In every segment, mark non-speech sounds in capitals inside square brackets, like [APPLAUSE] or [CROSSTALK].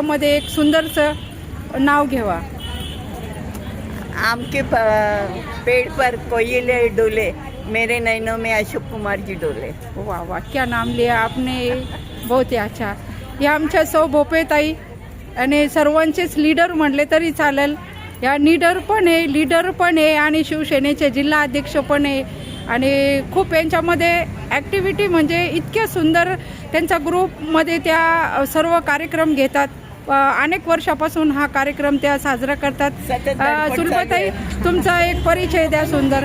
मध्ये एक सुंदरसं नाव घ्यावा. आम के प- पेड़ पर कोयले डोले मेरे नैनों में अशोक कुमार जी डोले. वा वा क्या नाम लिया आपने. बहुत ही अच्छा. या आमच्या सौ भोपेताई आणि सर्वांचेच लीडर म्हणले तरी चालेल. या लीडर पण आहे लीडर पण आहे आणि शिवसेनेचे जिल्हा अध्यक्ष पण आहे. आणि खूप यांच्यामध्ये ॲक्टिव्हिटी म्हणजे इतक्या सुंदर त्यांचा ग्रुपमध्ये त्या सर्व कार्यक्रम घेतात. अनेक वर्षापासून हा कार्यक्रम त्या साजरा करतात. सुलभाताई तुमचा एक परिचय द्या सुंदर.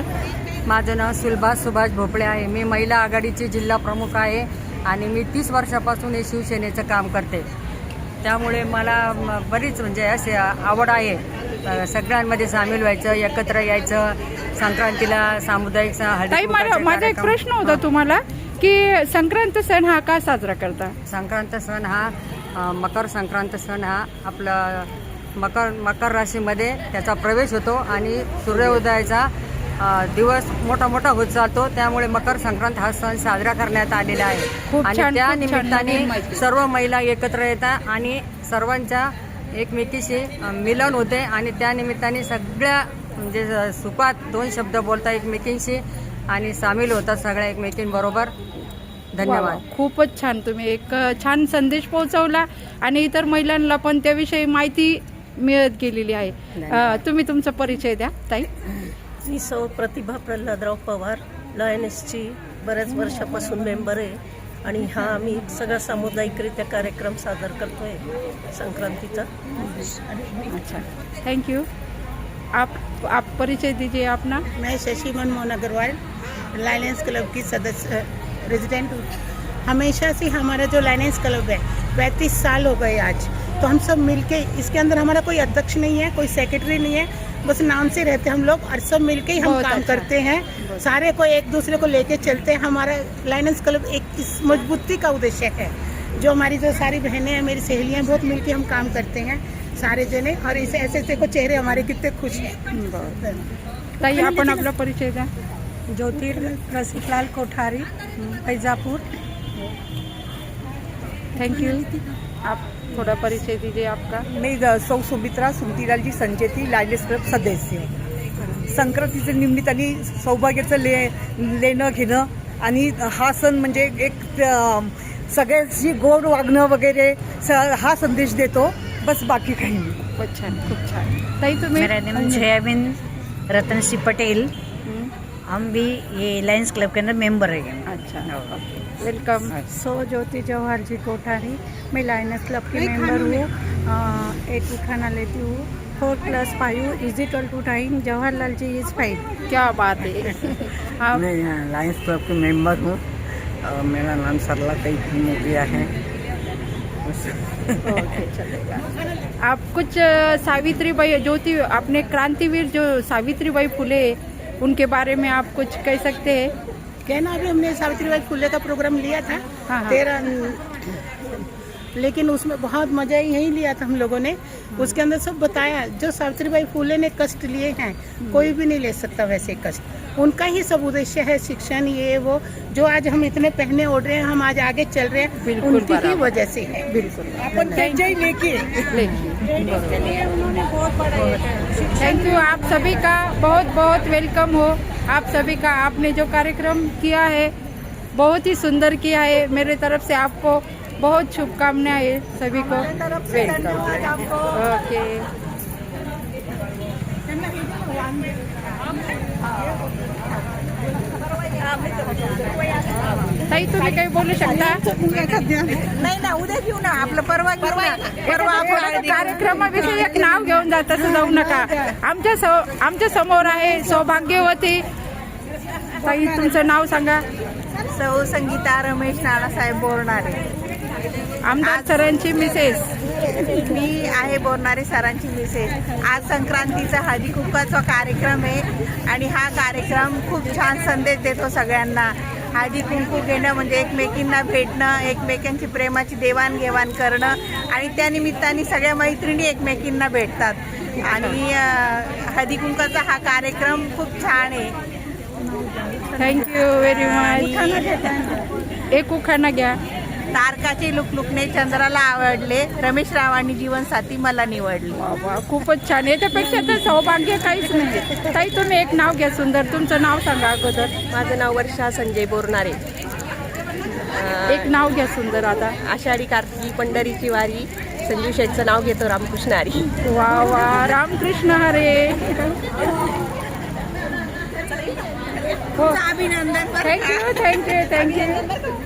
माझं नाव सुलभा सुभाष भोपळे आहे. मी महिला आघाडीची जिल्हा प्रमुख आहे आणि मी तीस वर्षापासून हे शिवसेनेचं काम करते. त्यामुळे मला बरीच म्हणजे असे आवड आहे. सगळ्यांमध्ये सामील व्हायचं एकत्र यायचं संक्रांतीला सामुदायिक मला माझा एक प्रश्न होता तुम्हाला की संक्रांत सण हा का साजरा करता? संक्रांत सण हा मकर संक्रांत सण हा आपला मकर मकर राशीमध्ये त्याचा प्रवेश होतो आणि सूर्योदयाचा दिवस मोठा मोठा होत चालतो त्यामुळे मकर संक्रांत हा सण साजरा करण्यात आलेला आहे. आणि त्या निमित्ताने. सर्व महिला एकत्र येतात आणि सर्वांच्या एकमेकीशी मिलन होते. आणि त्या निमित्ताने सगळ्या म्हणजे सुखात दोन शब्द बोलता एकमेकींशी आणि सामील होतात सगळ्या एकमेकींबरोबर. धन्यवाद. खूपच छान. तुम्ही एक छान संदेश पोहोचवला आणि इतर महिलांना पण त्याविषयी माहिती मिळत गेलेली आहे. अ, तुम्ही तुमचा परिचय द्या ताई. मी सौ प्रतिभा प्रल्हादराव पवार लॉयनेसची बऱ्याच वर्षापासून मेंबर आहे आणि हा आम्ही सगळा सामुदायिकरित्या कार्यक्रम सादर करतोय संक्रांतीचा. अच्छा. थैंक यू आप आप परिचय दीजिए अपना मैं शशि मनमोहन अग्रवाल लाइनेंस क्लब की सदस्य रेजिडेंट हूँ। हमेशा से हमारा जो लाइनेंस क्लब है पैंतीस साल हो गए आज। तो हम सब मिलके इसके अंदर हमारा कोई अध्यक्ष नहीं है कोई सेक्रेटरी नहीं है बस नाम से रहते हम लोग और सब मिलके ही हम काम अच्छा। करते हैं। सारे को एक दूसरे को लेके चलते हैं। हमारा लाइनेंस क्लब एक इस मजबूती का उद्देश्य है। जो हमारी जो सारी बहनें हैं मेरी सहेलियाँ बहुत मिलके हम काम करते हैं सारे जने और इसे ऐसे ऐसे को चेहरे हमारे कितने खुश हैं। आपण आपला परिचय द्या ज्योतिर रसिकलाल कोठारी फैजापुर. थैंक यू आप थोड़ा परिचय दीजिए आपका. मी सौ सुमित्रा सुमतीलालजी संचेती लायलेस क्लब सदस्य. संक्रांतीचं निमित्ताने सौभाग्याचं ले लेणं घेणं आणि हा सण म्हणजे एक सगळ्यांशी गोड वागणं वगैरे स- हा संदेश देतो. बस बाकी काही नाही. खूप छान खूप छान. ताई तुम्ही? मेरा नाम जयाबिन रतन सिंह पटेल हम भी ये लायंस क्लब के अंदर मेंबर है। अच्छा वेलकम सो ज्योति जवाहर जी कोठारी मैं लाइनस क्लब की मेंबर हूँ। एक ही खाना लेती हूँ। Four plus five is equal to time Jawaharlal ji is five क्या बात है। आप [LAUGHS] मैं लायंस क्लब के मेंबर हूँ। और मेरा नाम सरला कई मोतिया है। ओके चलेगा। आप कुछ सावित्री सावित्रीबाई ज्योति अपने क्रांतिवीर जो सावित्रीबाई फुले उनके बारे में आप कुछ कह सकते हैं? कहना अभी हमने सावित्रीबाई फुले का प्रोग्राम लिया था हाँ, हाँ। तेरह लेकिन उसमें बहुत मज़ा यही लिया था हम लोगों ने। उसके अंदर सब बताया जो सावित्रीबाई फुले ने कष्ट लिए हैं कोई भी नहीं ले सकता वैसे कष्ट। उनका ही सब उद्देश्य है शिक्षण ये वो जो आज हम इतने पहने ओढ़ रहे हैं हम आज आगे चल रहे हैं उनकी ही वजह से है। बिल्कुल। आपण त्यांच्याही लेखी आहे. थैंक यू आप सभी का बहुत बहुत वेलकम हो। आप सभी का आपने जो कार्यक्रम किया है बहुत ही सुंदर किया है। मेरे तरफ़ से आपको बहुत शुभकामनाएँ सभी को। वेलकम ओके ताई तुम्ही काही बोलू शकता? नाही ना उद्या घेऊ ना आपलं परवा घेऊ ना. परवा आपण कार्यक्रमाविषयी एक नाव घेऊन जात असं जाऊ नका. आमच्या सौ- आमच्यासमोर आहे सौभाग्यवती. ताई तुमचं नाव सांगा. सौ संगीता रमेश नानासाहेब बोरणारे. आमदार सरांची मिसेस मी आहे बोरणारे सरांची मिसेस. आज संक्रांतीचा हळदी कुंकाचा कार्यक्रम आहे आणि हा कार्यक्रम खूप छान संदेश देतो सगळ्यांना. हळदी कुंकू घेणं म्हणजे एकमेकींना भेटणं एकमेकांची प्रेमाची देवाणघेवाण करणं आणि त्या निमित्ताने सगळ्या मैत्रिणी एकमेकींना भेटतात. आणि हळदी कुंकाचा हा कार्यक्रम खूप छान आहे. थँक्यू व्हेरी मच एक उखाणा घ्या. तारकाचे लुकलुकणे चंद्राला आवडले. रमेश रावांनी जीवनसाथी मला निवडले. वा वा खूपच छान. याच्यापेक्षा तर सौभाग्य काहीच नाही ताई तुम्ही एक नाव घ्या सुंदर. तुमचं नाव सांगा अगोदर. माझं नाव वर्षा संजय बोरणारे एक नाव घ्या सुंदर आता. आषाढी कार्तिकी पंढरीची वारी संजू शेठचं नाव घेतो रामकृष्ण हरी. वा वा रामकृष्ण हरे. हो अभिनंदन? थँक्यू थँक्यू थँक्यू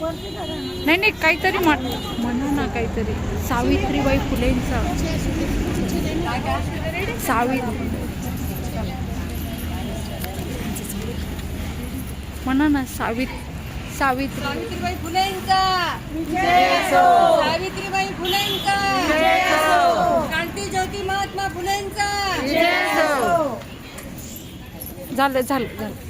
नाही नाही काहीतरी म्हण म्हणा ना काहीतरी. सावित्रीबाई फुलेंचा. सावित्री. म्हणा ना सावित सावित्री. सावित्रीबाई फुलेंचा. सावित्रीबाई फुलेंचा. क्रांती ज्योती महात्मा फुलेंचा. झालं झालं झालं.